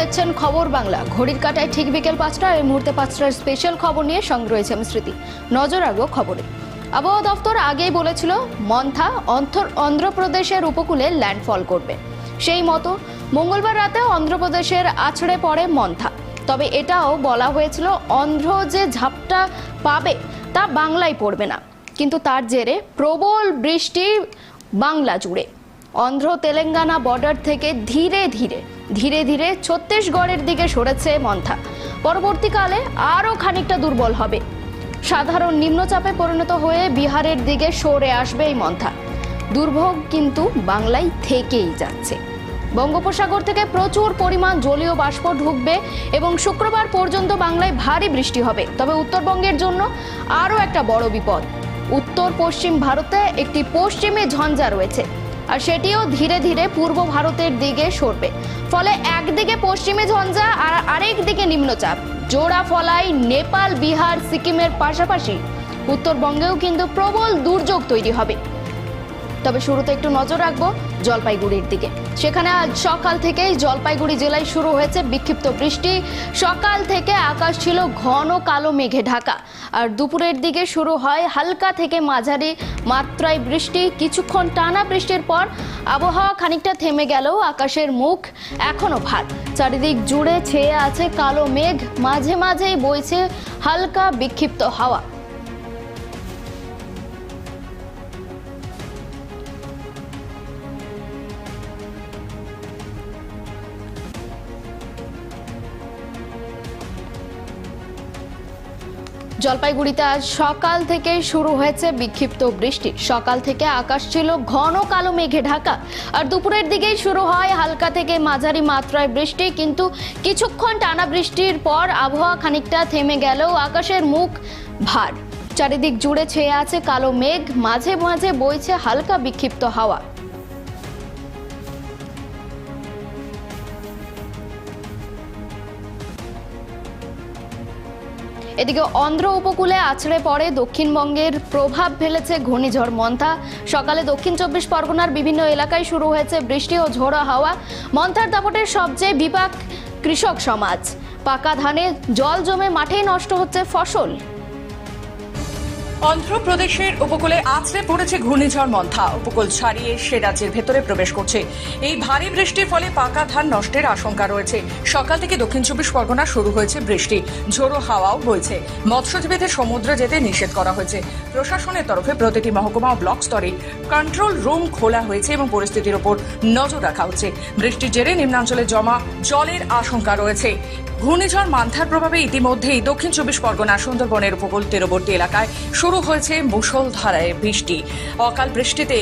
দেখছেন খবর বাংলা। ঘড়ির কাটায় ঠিক বিকেল পাঁচটা, এই মুহূর্তে পাঁচটার স্পেশাল খবর নিয়ে সঙ্গে রয়েছে আমি স্মৃতি। নজর রাখব খবরে। আবহাওয়া দপ্তর আগেই বলেছিল, মন্থা অন্ধ্র, অন্ধ্রপ্রদেশের উপকূলে ল্যান্ডফল করবে। সেই মতো মঙ্গলবার রাতে অন্ধ্রপ্রদেশের আছড়ে পড়ে মন্থা। তবে এটাও বলা হয়েছিল, অন্ধ্র যে ঝাপটা পাবে তা বাংলায় পড়বে না। কিন্তু তার জেরে প্রবল বৃষ্টি বাংলা জুড়ে। অন্ধ্র তেলেঙ্গানা বর্ডার থেকে ধীরে ধীরে ধীরে ধীরে ছত্তিশগড়ের দিকে সরেছে মন্থা। পরবর্তীকালে আরও খানিকটা দুর্বল হবে। সাধারণ নিম্নচাপে পরিণত হয়ে বিহারের দিকে সরে আসবে এই মন্থা। দুর্ভোগ কিন্তু বাংলায় থেকেই যাচ্ছে। বঙ্গোপসাগর থেকে প্রচুর পরিমাণ জলীয় বাষ্প ঢুকবে এবং শুক্রবার পর্যন্ত বাংলায় ভারী বৃষ্টি হবে। তবে উত্তরবঙ্গের জন্য আরও একটা বড় বিপদ। উত্তর পশ্চিম ভারতে একটি পশ্চিমে ঝঞ্ঝা রয়েছে। আর সেটিও ধীরে ধীরে পূর্ব ভারতের দিকে সরবে। ফলে একদিকে পশ্চিমে ঝঞ্ঝা আর আরেক দিকে নিম্নচাপ। জোড়া ফলায় নেপাল, বিহার, সিকিমের পাশাপাশি। উত্তরবঙ্গেও কিন্তু প্রবল দুর্যোগ তৈরি হবে। তবে শুরুতে একটু নজর রাখব জলপাইগুড়ির দিকে। সেখানে আজ সকাল থেকেই জলপাইগুড়ি জেলায় শুরু হয়েছে বিক্ষিপ্ত বৃষ্টি। সকাল থেকে আকাশ ছিল ঘন কালো মেঘে ঢাকা। আর দুপুরের দিকে শুরু হয় হালকা থেকে মাঝারি মাত্রায় বৃষ্টি। কিছুক্ষণ টানা বৃষ্টির পর আবহাওয়া খানিকটা থেমে গেলেও আকাশের মুখ এখনও ভার। চারিদিক জুড়ে ছেয়ে আছে কালো মেঘ। মাঝে মাঝেই বইছে হালকা বিক্ষিপ্ত হাওয়া। জলপাইগুড়িতে আজ সকাল থেকে শুরু হয়েছে বিক্ষিপ্ত বৃষ্টি। সকাল থেকে আকাশ ছিল ঘন কালো মেঘে ঢাকা। আর দুপুরের দিকেই শুরু হয় হালকা থেকে মাঝারি মাত্রায় বৃষ্টি, কিন্তু কিছুক্ষণ টানা বৃষ্টির পর আবহাওয়া খানিকটা থেমে গেলেও আকাশের মুখ ভার। চারিদিক জুড়ে ছেয়ে আছে কালো মেঘ, মাঝে মাঝে বইছে হালকা বিক্ষিপ্ত হাওয়া। এদিকে অন্ধ্র উপকূলে আছড়ে পড়ে দক্ষিণবঙ্গের প্রভাব ফেলেছে ঘূর্ণিঝড় মন্থা। সকালে দক্ষিণ চব্বিশ পরগনার বিভিন্ন এলাকায় শুরু হয়েছে বৃষ্টি ও ঝোড়ো হাওয়া। মন্থার দাপটের সবচেয়ে বিপাক কৃষক সমাজ। পাকা ধানে জল জমে মাঠেই নষ্ট হচ্ছে ফসল। অন্ধ্রপ্রদেশের উপকূলে আছড়ে পড়েছে ঘূর্ণিঝড় মন্থা। উপকূল ছাড়িয়ে সে রাজ্যের ভেতরে প্রবেশ করছে। এই ভারী বৃষ্টির ফলে পাকা ধান নষ্টের আশঙ্কা রয়েছে। সকাল থেকে দক্ষিণ চব্বিশ পরগনা শুরু হয়েছে বৃষ্টি। ঝোড়ো হাওয়াও বইছে। মৎস্যজীবীদের সমুদ্রে যেতে নিষেধ করা হয়েছে। প্রশাসনের তরফে প্রতিটি মহকুমা ও ব্লক স্তরে কন্ট্রোল রুম খোলা হয়েছে এবং পরিস্থিতির ওপর নজর রাখা হচ্ছে। বৃষ্টির জেরে নিম্নাঞ্চলে জমা জলের আশঙ্কা রয়েছে। ঘূর্ণিঝড় মান্থার প্রভাবে ইতিমধ্যেই দক্ষিণ চব্বিশ পরগনা সুন্দরবনের উপকূল তীরবর্তী এলাকায় শুরু হয়েছে মুষলধারায় বৃষ্টি। অকাল বৃষ্টিতে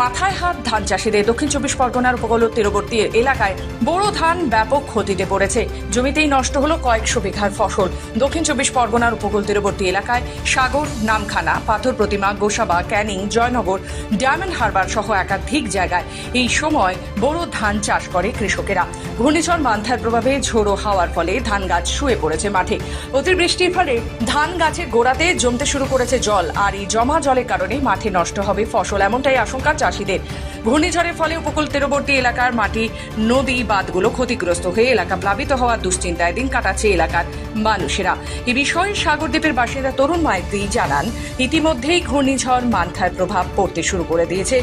মাথায় হাত ধান চাষিদের দক্ষিণ চব্বিশ পরগনার উপকূল তীরবর্তী এলাকায় বড় ধান ব্যাপক ক্ষতিতে পড়েছে। জমিতেই নষ্ট হলো কয়েকশো বিঘার ফসল। দক্ষিণ চব্বিশ পরগনার উপকূল তীরবর্তী এলাকায় সাগর, নামখানা, পাথর প্রতিমা, গোসাবা, ক্যানিং, জয়নগর, ডায়মন্ড হারবার সহ একাধিক জায়গায় এই সময় বড় ধান চাষ করে কৃষকেরা। ঘূর্ণিঝড় মান্থার প্রভাবে ঝোড়ো হাওয়ার ফলে ধান গাছ শুয়ে পড়েছে মাঠে। অতিবৃষ্টির ফলে ধান গাছের গোড়াতে জমতে শুরু করেছে জল, আর এই জমা জলের কারণে মাঠে নষ্ট হবে ফসল। এমনটাই আশঙ্কা চাষিদের। ঘূর্ণিঝড়ের ফলে উপকূল তীরবর্তী এলাকার মাটি, নদী, বাঁধগুলো ক্ষতিগ্রস্ত হয়ে এলাকা প্লাবিত হওয়ার দুশ্চিন্তায় দিন কাটাচ্ছে এলাকার মানুষেরা। এ বিষয়ে সাগরদ্বীপের বাসিন্দা তরুণ মাইতি জানান, ইতিমধ্যেই ঘূর্ণিঝড় মান্থার প্রভাব পড়তে শুরু করে দিয়েছে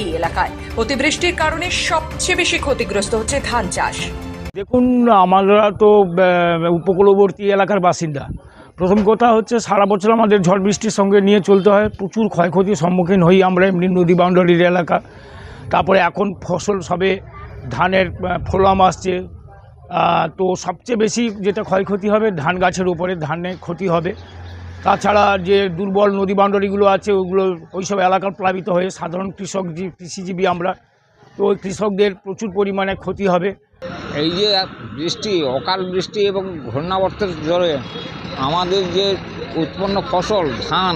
এই এলাকায়। অতিবৃষ্টির কারণে সবচেয়ে বেশি ক্ষতিগ্রস্ত হচ্ছে ধান চাষ। দেখুন আমরা তো উপকূলবর্তী এলাকার বাসিন্দা। প্রথম কথা হচ্ছে সারা বছর আমাদের ঝড় বৃষ্টির সঙ্গে নিয়ে চলতে হয়। প্রচুর ক্ষয়ক্ষতির সম্মুখীন হই আমরা এমনি নদী বাউন্ডারির এলাকা। তারপরে এখন ফসল সবে, ধানের ফলন আসছে। তো সবচেয়ে বেশি যেটা ক্ষয়ক্ষতি হবে ধান গাছের উপরে, ধানে ক্ষতি হবে। তাছাড়া যে দুর্বল নদী বাউন্ডারিগুলো আছে, ওগুলো ওইসব এলাকার প্লাবিত হয়ে সাধারণ কৃষক কৃষিজীবী আমরা। তো ওই কৃষকদের প্রচুর পরিমাণে ক্ষতি হবে। এই যে বৃষ্টি, অকাল বৃষ্টি এবং ঘূর্ণাবর্তের জলে আমাদের যে উৎপন্ন ফসল, ধান,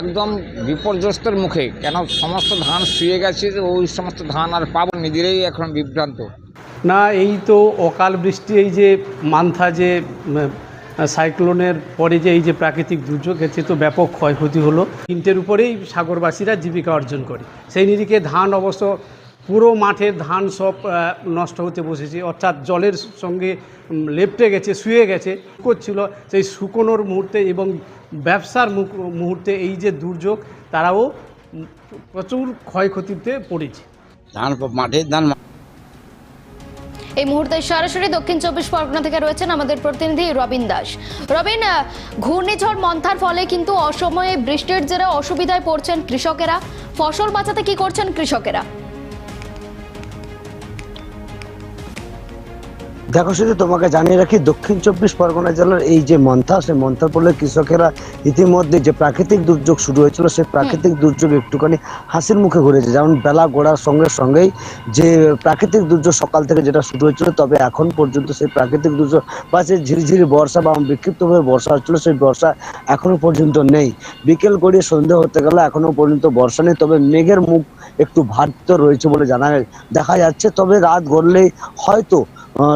একদম বিপর্যস্তের মুখে, কেন সমস্ত ধান শুয়ে গেছে, ওই সমস্ত ধান আর পাবো নিজেরাই এখন বিভ্রান্ত। না, এই তো অকাল বৃষ্টি, এই যে মান্থা যে সাইক্লোনের পরে যে এই যে প্রাকৃতিক দুর্যোগ, এতে তো ব্যাপক ক্ষয়ক্ষতি হলো। তিনটের উপরেই সাগরবাসীরা জীবিকা অর্জন করে। সেই নিরিখে ধান অবশ্য পুরো মাঠের ধান সব নষ্ট হতে বসেছে। অর্থাৎ জলের সঙ্গে লেপটে গেছে শুয়ে গেছে। করছিল সেই শুকোনোর মুহূর্তে এবং ব্যবসার মুখ- মুহূর্তে এই যে দুর্যোগ তারাও প্রচুর ক্ষয়ক্ষতিতে পড়েছে। ধান মাঠে ধান এই মুহূর্তে সরাসরি দক্ষিণ চব্বিশ পরগনা থেকে রয়েছেন আমাদের প্রতিনিধি রবিন দাস। রবিন ঘূর্ণিঝড় মন্থার ফলে কিন্তু অসময়ে বৃষ্টির জেরে অসুবিধায় পড়ছেন কৃষকেরা। ফসল বাঁচাতে কি করছেন কৃষকেরা? দেখো শুধু তোমাকে জানিয়ে রাখি, দক্ষিণ চব্বিশ পরগনা জেলার এই যে মন্থা, সেই মন্থার ফলে কৃষকেরা ইতিমধ্যে যে প্রাকৃতিক দুর্যোগ শুরু হয়েছিল, সেই প্রাকৃতিক দুর্যোগ একটুখানি হাসির মুখে ঘুরেছে যেমন বেলা গোড়ার সঙ্গে সঙ্গেই যে প্রাকৃতিক দুর্যোগ সকাল থেকে যেটা শুরু হয়েছিল, তবে এখন পর্যন্ত সেই প্রাকৃতিক দুর্যোগ বা সেই ঝিরিঝিরি বর্ষা বা বিক্ষিপ্তভাবে বর্ষা হচ্ছিল, সেই বর্ষা এখনও পর্যন্ত নেই। বিকেল গড়িয়ে সন্ধে হতে গেলে এখনও পর্যন্ত বর্ষা নেই, তবে মেঘের মুখ একটু ভারিত রয়েছে বলে জানা দেখা যাচ্ছে। তবে রাত গড়লেই হয়তো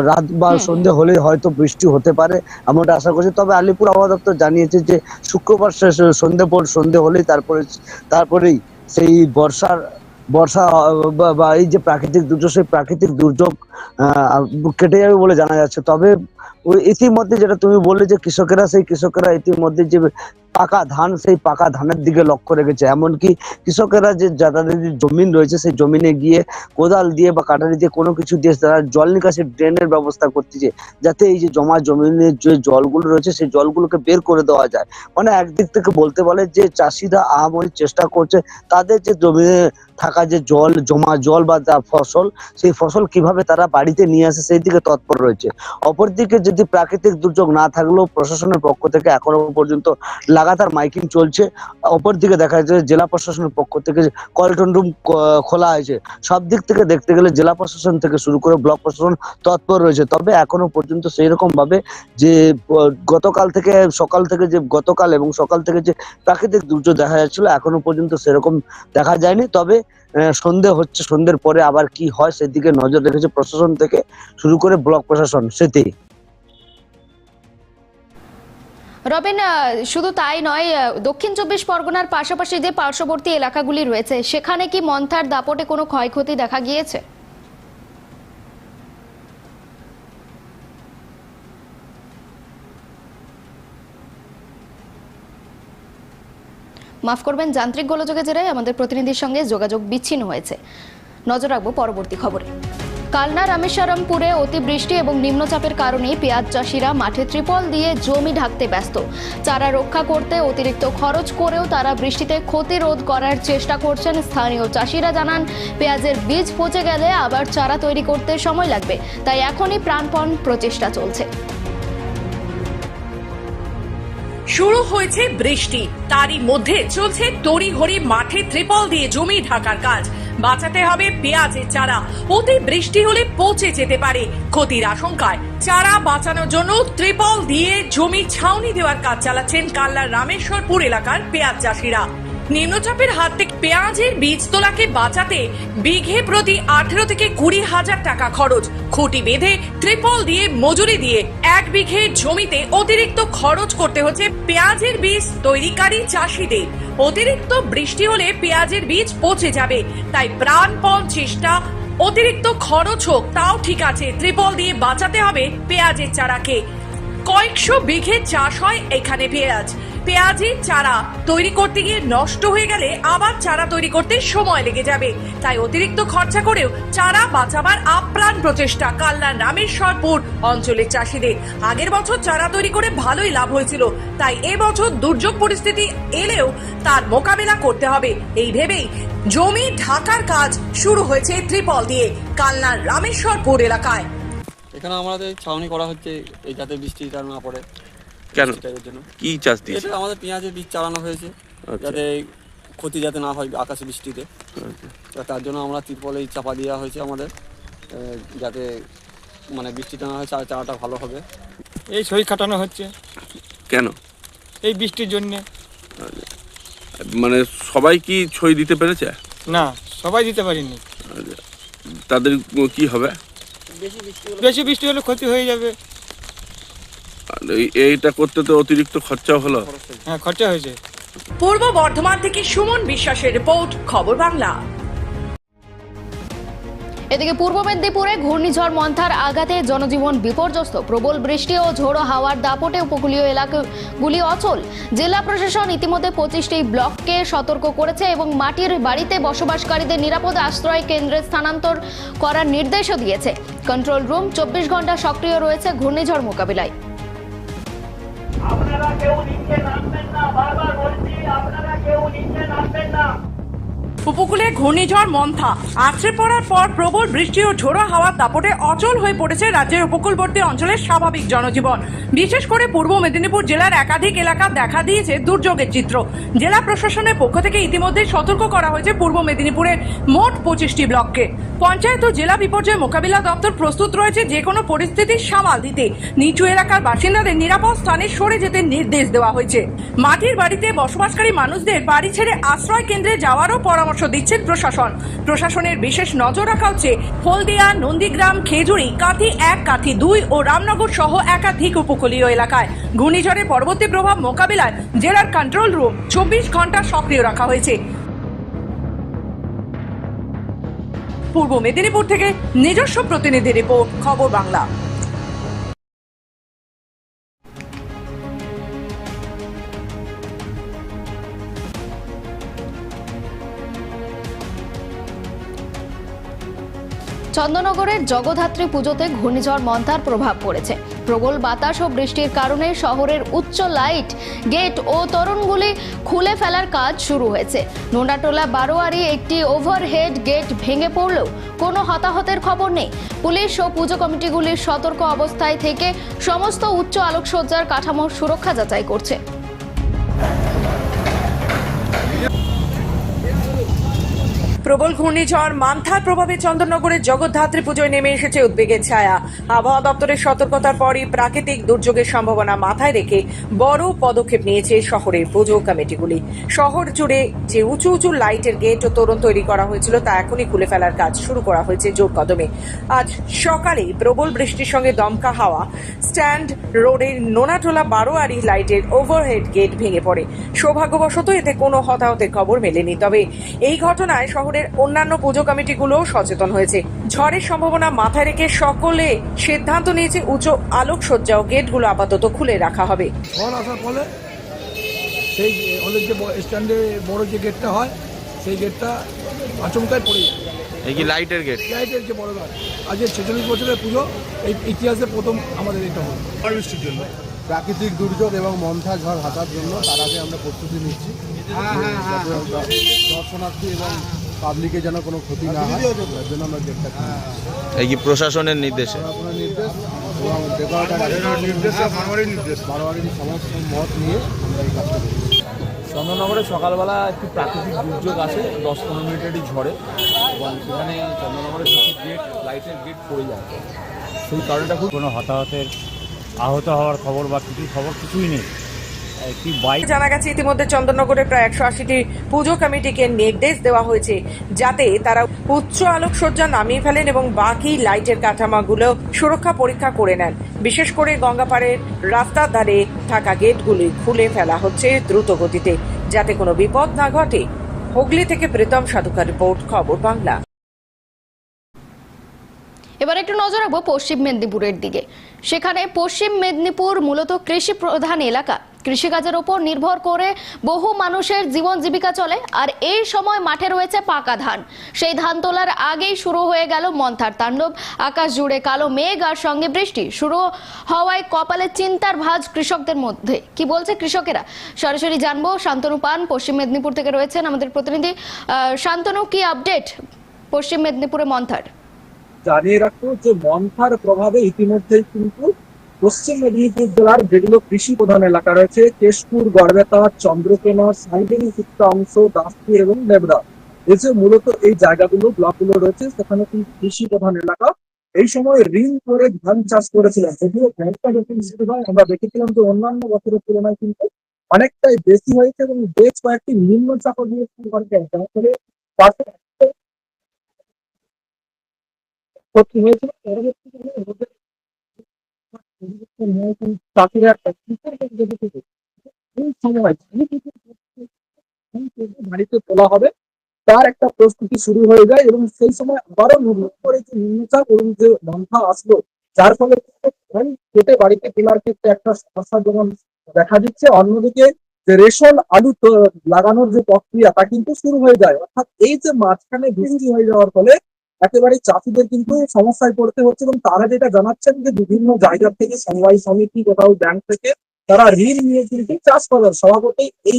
রাত বা সন্ধে হলেই হয়তো বৃষ্টি হতে পারে এমনটা আশা করছি। তবে আলিপুর আবহাওয়া দপ্তর জানিয়েছে যে শুক্রবার শেষ- সন্ধে পর সন্ধে হলেই তারপরে তারপরেই সেই বর্ষার বর্ষা বা- এই যে প্রাকৃতিক দুর্যোগ সেই প্রাকৃতিক দুর্যোগ আহ, কেটে যাবে বলে জানা যাচ্ছে। তবে ইতিমধ্যে যেটা তুমি বললে যে কৃষকেরা সেই কৃষকেরা ইতিমধ্যে যে পাকা ধান, সেই পাকা ধানের দিকে লক্ষ্য রেখেছে। এমনকি কৃষকেরা যে যা- তাদের যে জমিন রয়েছে, সেই জমিনে গিয়ে কোদাল দিয়ে বা কাটারি দিয়ে কোনো কিছু দিয়ে তারা জল নিকাশের ড্রেনের ব্যবস্থা করতেছে, যাতে এই যে জমা জমিনের যে জলগুলো রয়েছে, সেই জলগুলোকে বের করে দেওয়া যায়। মানে একদিক থেকে বলতে বলে যে চাষিরা আহামরি চেষ্টা করছে, তাদের যে জমিনে থাকা যে জল, জমা জল বা যা ফসল, সেই ফসল কীভাবে তারা বাড়িতে নিয়ে আসে, সেই দিকে তৎপর রয়েছে। অপরদিকে যদি প্রাকৃতিক দুর্যোগ না থাকলেও প্রশাসনের পক্ষ থেকে এখনও পর্যন্ত লাগাতার মাইকিং চলছে। অপরদিকে দেখা যাচ্ছে জেলা প্রশাসনের পক্ষ থেকে কলটন রুম খোলা হয়েছে। সব দিক থেকে দেখতে গেলে জেলা প্রশাসন থেকে শুরু করে ব্লক প্রশাসন তৎপর রয়েছে। তবে এখনও পর্যন্ত সেই রকম ভাবে যে গতকাল থেকে সকাল থেকে যে, গতকাল এবং সকাল থেকে যে প্রাকৃতিক দুর্যোগ দেখা যাচ্ছিল, এখনও পর্যন্ত সেরকম দেখা যায়নি। তবে সন্ধে হচ্ছে, সন্ধ্যের পরে আবার কি হয় সেদিকে নজর রেখেছে প্রশাসন থেকে শুরু করে ব্লক প্রশাসন সেটি। রবিন শুধু তাই নয় দক্ষিণ চব্বিশ পরগনার পাশাপাশি যে পার্শ্ববর্তী এলাকাগুলি রয়েছে, সেখানে কি মন্থার দাপটে কোনো ক্ষয়ক্ষতি দেখা গিয়েছে? মাফ করবেন, যান্ত্রিক গোলযোগের জেরায় আমাদের প্রতিনিধির সঙ্গে যোগাযোগ বিচ্ছিন্ন হয়েছে। নজর রাখব পরবর্তী খবরে। কালনা রামেশ্বরমপুরে অতিবৃষ্টি এবং নিম্নচাপের কারণে পেঁয়াজ চাষিরা মাঠে ত্রিপল দিয়ে জমি ঢাকতে ব্যস্ত। চারা রক্ষা করতে অতিরিক্ত খরচ করেও তারা বৃষ্টিতে ক্ষতি রোধ করার চেষ্টা করছেন স্থানীয় চাষিরা জানান, পেঁয়াজের বীজ পচে গেলে আবার চারা তৈরি করতে সময় লাগবে, তাই এখনই প্রাণপণ প্রচেষ্টা চলছে। শুরু হয়েছে বৃষ্টি, তারই মধ্যে চলছে তড়িঘড়ি মাঠে ত্রিপল দিয়ে জমি ঢাকার কাজ। বাঁচাতে হবে পেঁয়াজের চারা। অতি বৃষ্টি হলে পচে যেতে পারে। ক্ষতির আশঙ্কায় চারা বাঁচানোর জন্য ত্রিপল দিয়ে জমি ছাউনি দেওয়ার কাজ চালাচ্ছেন কাল্লার রামেশ্বরপুর এলাকার পেঁয়াজ চাষিরা। নিম্নচাপের হাত থেকে পেঁয়াজের বীজ তোলাকে বাঁচাতে বিঘে প্রতি আঠেরো থেকে কুড়ি হাজার টাকা খরচ। খুঁটি বেঁধে ত্রিপল দিয়ে মজুরি দিয়ে এক বিঘে জমিতে অতিরিক্ত খরচ করতে হচ্ছে পেঁয়াজের বীজ তৈরিকারী চাষিদের। অতিরিক্ত বৃষ্টি হলে পেঁয়াজের বীজ পচে যাবে। তাই প্রাণপণ চেষ্টা, অতিরিক্ত খরচ হোক, তাও ঠিক আছে, ত্রিপল দিয়ে বাঁচাতে হবে পেঁয়াজের চারাকে। কয়েকশো বিঘে চাষ হয় এখানে পেঁয়াজ। পেঁয়াজের চারা। তৈরি করতে গিয়ে নষ্ট হয়ে গেলে আবার চারা তৈরি করতে সময় লেগে যাবে। তাই অতিরিক্ত খরচা করেও চারা বাঁচাবার আপ্রাণ প্রচেষ্টা কাল্লার রামেশ্বরপুর অঞ্চলের চাষিদের। আগের বছর চারা তৈরি করে ভালোই লাভ হয়েছিল। তাই এবছর দুর্যোগ পরিস্থিতি এলেও তার মোকাবেলা করতে হবে। এই ভেবেই জমি ঢাকার কাজ শুরু হয়েছে ত্রিপল দিয়ে কালনার রামেশ্বরপুর এলাকায়। এখানে আমাদের ছাউনি করা হচ্ছে, এই যাতে বৃষ্টিটা না পড়ে। কেন? কি চাষ দিয়েছে? এটা আমাদের পেঁয়াজের বীজ চালানো হয়েছে আচ্ছা। যাতে ক্ষতি যাতে না হয় আকাশে বৃষ্টিতে। তার জন্য আমরা তিরপলে চাপা দেওয়া হয়েছে আমাদের যাতে মানে বৃষ্টিটা না হয় চা- চারাটা ভালো হবে। এই সই কাটানো হচ্ছে। কেন? এই বৃষ্টির জন্যে। মানে সবাই কি ছই দিতে পেরেছে? না সবাই দিতে পারিনি। তাদের কি হবে? বেশি বৃষ্টি হলে ক্ষতি হয়ে যাবে। এইটা করতে তো অতিরিক্ত খরচাও হলো। হ্যাঁ খরচা হয়েছে। পূর্ব বর্ধমান থেকে সুমন বিশ্বাসের রিপোর্ট খবর বাংলা। এদিকে পূর্ব মেদিনীপুরে ঘূর্ণিঝড় মন্থার আঘাতে জনজীবন বিপর্যস্ত। প্রবল বৃষ্টি ও ঝোড়ো হাওয়ার দাপটে উপকূলীয় এলাকাগুলি অচল। জেলা প্রশাসন ইতিমধ্যে পঁচিশটি ব্লককে সতর্ক করেছে এবং মাটির বাড়িতে বসবাসকারীদের নিরাপদ আশ্রয় কেন্দ্রে স্থানান্তর করার নির্দেশও দিয়েছে। কন্ট্রোল রুম চব্বিশ ঘণ্টা সক্রিয় রয়েছে ঘূর্ণিঝড় মোকাবিলায়। আপনারা কেউ নিচে নামবেন না বারবার বলছি আপনারা কেউ নিচে নামবেন না উপকূলে ঘূর্ণিঝড় মন্থা। আছড়ে পড়ার পর প্রবল বৃষ্টি ও ঝোড়ো হাওয়ার দাপটে অচল হয়ে পড়েছে রাজ্যের উপকূলবর্তী অঞ্চলের স্বাভাবিক জনজীবন। বিশেষ করে পূর্ব মেদিনীপুর জেলার একাধিক এলাকা দেখা দিয়েছে দুর্যোগের চিত্র। জেলা প্রশাসনের পক্ষ থেকে ইতিমধ্যে সতর্ক করা হয়েছে পূর্ব মেদিনীপুরের মোট পঁচিশটি ব্লককে। পঞ্চায়েত ও জেলা বিপর্যয় মোকাবিলা দপ্তর প্রস্তুত রয়েছে যে কোনো পরিস্থিতির সামাল দিতে। নিচু এলাকার বাসিন্দাদের নিরাপদ স্থানে সরে যেতে নির্দেশ দেওয়া হয়েছে। মাটির বাড়িতে বসবাসকারী মানুষদের বাড়ি ছেড়ে আশ্রয় কেন্দ্রে যাওয়ারও পরামর্শ দিচ্ছেন প্রশাসন। প্রশাসনের বিশেষ নজর রাখা হচ্ছে হলদিয়া, নন্দীগ্রাম, খেজুরি, কাঁথি এক, কাঁথি দুই ও রামনগর সহ একাধিক উপকূলীয় এলাকায়। ঘূর্ণিঝড়ের পরবর্তী প্রভাব মোকাবিলায় জেলার কন্ট্রোল রুম চব্বিশ ঘণ্টা সক্রিয় রাখা হয়েছে। পূর্ব মেদিনীপুর থেকে নিজস্ব প্রতিনিধি রিপোর্ট, খবর বাংলা। চন্দননগরের জগদ্ধাত্রী পুজোতে ঘূর্ণিঝড় মন্থার প্রভাব পড়েছে। প্রবল বাতাস ও বৃষ্টির কারণে শহরের উচ্চ লাইট, গেট ও তরুণগুলি খুলে ফেলার কাজ শুরু হয়েছে। নোনাটোলা বারোয়ারি একটি ওভারহেড গেট ভেঙে পড়লেও কোনো হতাহতের খবর নেই। পুলিশ ও পুজো কমিটিগুলির সতর্ক অবস্থায় থেকে সমস্ত উচ্চ আলোকসজ্জার কাঠামোর সুরক্ষা যাচাই করছে। প্রবল ঘূর্ণিঝড় মান্থার প্রভাবে চন্দননগরের জগদ্ধাত্রী পুজোয় নেমে এসেছে উদ্বেগের ছায়া। আবহাওয়া দপ্তরের সতর্কতার পরই প্রাকৃতিক দুর্যোগের সম্ভাবনা মাথায় রেখে বড় পদক্ষেপ নিয়েছে শহরের পুজো কমিটিগুলি। শহর জুড়ে যে উঁচু উঁচু লাইটের গেট ও তোরণ তৈরি করা হয়েছিল তা এখনই খুলে ফেলার কাজ শুরু করা হয়েছে জোর কদমে। আজ সকালেই প্রবল বৃষ্টির সঙ্গে দমকা হাওয়া, স্ট্যান্ড রোডের নোনাটোলা বারোয়ারি লাইটের ওভারহেড গেট ভেঙে পড়ে। সৌভাগ্যবশত এতে কোনো হতাহতের খবর মেলেনি। তবে এই ঘটনায় শহরের অন্যান্য পুজো কমিটিগুলোও সচেতন হয়েছে। ঝড়ের সম্ভাবনা মাথায় রেখে সকলে সিদ্ধান্ত নিয়েছে উঁচু আলোকসজ্জা ও গেটগুলো আপাতত খুলে রাখা হবে। ঝড় আসার ফলে সেই ওদের যে স্ট্যান্ডে বড় যে গেটটা হয় সেই গেটটা আচমকায় পড়ে যায়। এই কি লাইটের গেট? লাইটের যে বড় গাছ। আজ ছেচল্লিশ বছরের পুজো এই ইতিহাসে প্রথম আমাদের এটা হলো। বৃষ্টির জন্য। প্রাকৃতিক দুর্যোগ এবং মন্থা ঝড় হাতার জন্য তার আগে আমরা প্রস্তুতি নিচ্ছি। দর্শনার্থী এবং পাবলিকে যেন কোনো ক্ষতি না হয় তার জন্য আমরা গেটটা এই কি প্রশাসনের নির্দেশে? নির্দেশ এবং বারোয়ারির সমস্ত মত নিয়ে আমরা এই কাজটা করি। চন্দননগরে সকালবেলা একটি প্রাকৃতিক দুর্যোগ আসে দশ পনেরো মিনিটেরই ঝড়ে এবং সেখানে চন্দননগরের কিছু গেট লাইটের গেট পড়ে যায়। সেই কারণটা খুব কোনো হতাহতের আহত হওয়ার খবর বা কিছু খবর কিছুই নেই। একটি বাইক জানা গেছে ইতিমধ্যে চন্দননগরের প্রায় একশো আশিটি পুজো কমিটিকে নির্দেশ দেওয়া হয়েছে যাতে তারা উচ্চ আলোকসজ্জা নামিয়ে ফেলেন এবং বাকি লাইটের কাঠামোগুলো সুরক্ষা পরীক্ষা করে নেন। বিশেষ করে গঙ্গাপাড়ের রাস্তার ধারে থাকা গেটগুলি খুলে ফেলা হচ্ছে দ্রুত গতিতে যাতে কোনো বিপদ না ঘটে। হুগলি থেকে প্রীতম সাধুকার রিপোর্ট খবর বাংলা। এবার একটু নজর রাখব পশ্চিম মেদিনীপুরের দিকে। সেখানে পশ্চিম মেদিনীপুর মূলত কৃষি প্রধান এলাকা। কৃষিকাজের ওপর নির্ভর করে বহু মানুষের জীবন জীবিকা চলে, আর এই সময় মাঠে রয়েছে পাকা ধান। সেই ধান তোলার আগেই শুরু হয়ে গেল মন্থার তাণ্ডব। আকাশ জুড়ে কালো মেঘ আর সঙ্গে বৃষ্টি শুরু হওয়ায় কপালে চিন্তার ভাঁজ কৃষকদের মধ্যে। কি বলছে কৃষকেরা? সরাসরি জানব, শান্তনু পান, পশ্চিম মেদিনীপুর থেকে রয়েছেন আমাদের প্রতিনিধি। শান্তনু, কি আপডেট পশ্চিম মেদিনীপুরে মন্থার? জানিয়ে রাখব যে মন্থার প্রভাবে ইতিমধ্যেই কিন্তু পশ্চিম মেদিনীপুর জেলার যেগুলো কৃষি প্রধান এলাকা রয়েছে। কেশপুর গড়বেতা, চন্দ্রকেনা সাইডের কিছুটা অংশ, দাসপুর এবং নেবদা এই মূলত এই জায়গাগুলো, ব্লকগুলো রয়েছে, সেখানে কিন্তু কৃষি প্রধান এলাকা। এই সময় ঋণ করে ধান চাষ করেছিলেন। যদিও ধানটা যখন শুরু হয়, আমরা দেখেছিলাম যে অন্যান্য বছরের তুলনায় কিন্তু অনেকটাই বেশি হয়েছে এবং বেশ কয়েকটি নিম্নচাপ দিয়ে শুরু যার ফলে ক্ষতি হয়েছিল। পরবর্তীকালে ওদের পরিবর্তন হয়ে কিন্তু চাষিরা একটা কৃষক পদ্ধতি বাড়িতে তোলা হবে। তার একটা প্রস্তুতি শুরু হয়ে যায় এবং সেই সময় আবারও নতুন করে যে নিম্নচাপ এবং যে মন্থা আসলো যার ফলে কেটে বাড়িতে তোলার ক্ষেত্রে একটা সমস্যা যেমন দেখা দিচ্ছে অন্যদিকে যে রেশন আলু লাগানোর যে প্রক্রিয়া তা কিন্তু শুরু হয়ে যায় অর্থাৎ এই যে মাঝখানে বৃষ্টি হয়ে যাওয়ার ফলে একেবারে চাষিদের কিন্তু সমস্যায় পড়তে হচ্ছে এবং তারা যেটা জানাচ্ছেন যে বিভিন্ন জায়গা থেকে সমবায় সমিতি কোথাও ব্যাংক থেকে তারা ঋণ নিয়ে কিন্তু চাষ করার স্বভাবতই এই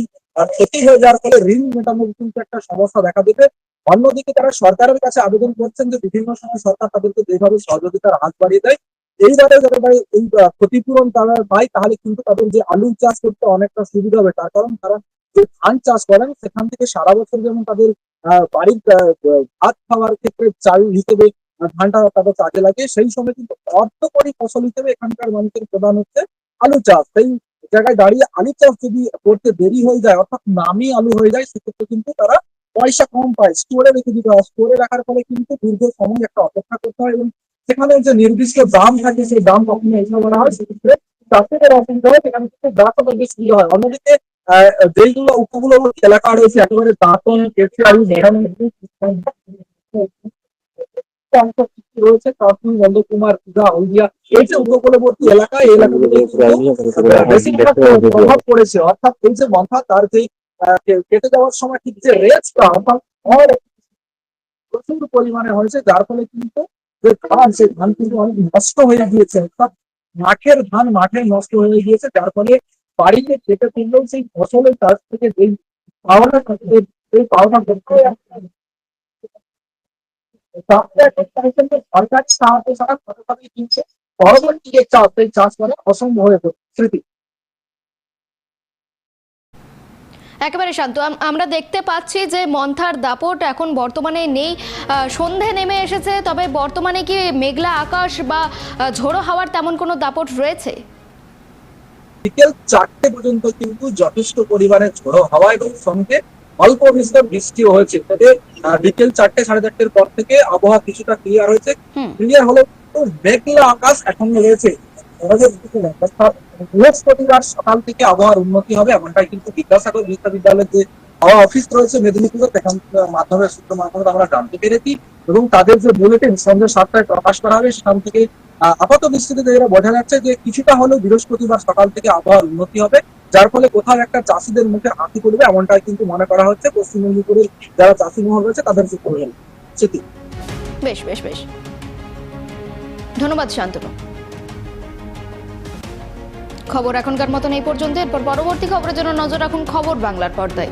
ক্ষতি হয়ে যাওয়ার ফলে ঋণ মেটানোর কিন্তু একটা সমস্যা দেখা দেবে অন্যদিকে তারা সরকারের কাছে আবেদন করছেন যে বিভিন্ন সময় সরকার তাদেরকে যেভাবে সহযোগিতার হাত বাড়িয়ে দেয় এইবারে যাতে তারা এই ক্ষতিপূরণ তারা পায়, তাহলে কিন্তু তাদের যে আলু চাষ করতে অনেকটা সুবিধা হবে। তার কারণ তারা যে ধান চাষ করেন, সেখান থেকে সারা বছর যেমন তাদের বাড়ির ভাত খাওয়ার ক্ষেত্রে চাল হিসেবে ধানটা তাদের কাজে লাগে, সেই সময় কিন্তু অর্থকরী ফসল হিসেবে এখানকার মানুষের প্রধান হচ্ছে আলু চাষ। সেই জায়গায় দাঁড়িয়ে আলু চাষ যদি করতে দেরি হয়ে যায়, অর্থাৎ নামি আলু হয়ে যায়, সেক্ষেত্রে কিন্তু তারা পয়সা কম পায়। স্টোরে রেখে দিতে হয়। স্টোরে রাখার ফলে কিন্তু দীর্ঘ সময় একটা অপেক্ষা করতে হয় এবং সেখানে যে নির্দিষ্ট দাম থাকে, সেই দাম কখনো এসে করা হয় সেক্ষেত্রে চাষিদের অসুবিধা হয়, সেখানে কিন্তু বেশ সুবিধা হয়। অন্যদিকে যেইগুলো উপকূলবর্তী এলাকা রয়েছে একেবারে দাঁতন কেশিয়ারি যেখানে রয়েছে কাশ্মীর নন্দকুমার পূজা হলদিয়া। এই যে উপকূলবর্তী এলাকা এই এলাকাগুলো প্রভাব পড়েছে। অর্থাৎ এই যে তার যে কেটে যাওয়ার সময় ঠিক যে অর্থাৎ প্রচুর পরিমাণে হয়েছে যার ফলে কিন্তু যে ধান সেই ধান কিন্তু অনেক নষ্ট হয়ে গিয়েছে। অর্থাৎ মাঠের ধান মাঠে নষ্ট হয়ে গিয়েছে যার ফলে বাড়িতে কেটে তুললেও সেই ফসলের কাছ থেকে যেই পাওয়াটা থাকে, সেই পড়ে স্মৃতি। একেবারে শান্ত। আমরা দেখতে পাচ্ছি যে মন্থার দাপট এখন বর্তমানে নেই। সন্ধে নেমে এসেছে তবে বর্তমানে কি মেঘলা আকাশ বা ঝোড়ো হাওয়ার তেমন কোনো দাপট রয়েছে? বিকেল চারটে পর্যন্ত কিন্তু যথেষ্ট পরিমাণে ঝোড়ো হাওয়া এবং সঙ্গে অল্প বিস্তর বৃষ্টিও হয়েছে। তবে বিকেল চারটে সাড়ে চারটের পর থেকে আবহাওয়া কিছুটা ক্লিয়ার হয়েছে। ক্লিয়ার হলো তো মেঘলা আকাশ এখন রয়েছে। বৃহস্পতিবার সকাল থেকে আবহাওয়ার উন্নতি হবে এমনটাই কিন্তু বিদ্যাসাগর বিশ্ববিদ্যালয়ের যে হাওয়া অফিস রয়েছে মেদিনীপুরে সেখান মাধ্যমে সূত্র মারফত আমরা জানতে পেরেছি এবং তাদের যে বুলেটিন সন্ধ্যে সাতটায় প্রকাশ করা হবে, সেখান থেকে আপাত দৃষ্টিতে যেটা বোঝা যাচ্ছে যে কিছুটা হলেও বৃহস্পতিবার সকাল থেকে আবহাওয়ার উন্নতি হবে, যার ফলে কোথাও একটা চাষিদের মুখে হাতি পড়বে এমনটাই কিন্তু মনে করা হচ্ছে। পশ্চিম মেদিনীপুরের যারা চাষি মহল রয়েছে, তাদের ক্ষেত্রে সেটি। বেশ বেশ বেশ। ধন্যবাদ শান্তনু। খবর এখনকার মতন এই পর্যন্ত। এরপর পরবর্তী খবরের জন্য নজর রাখুন খবর বাংলার পর্দায়।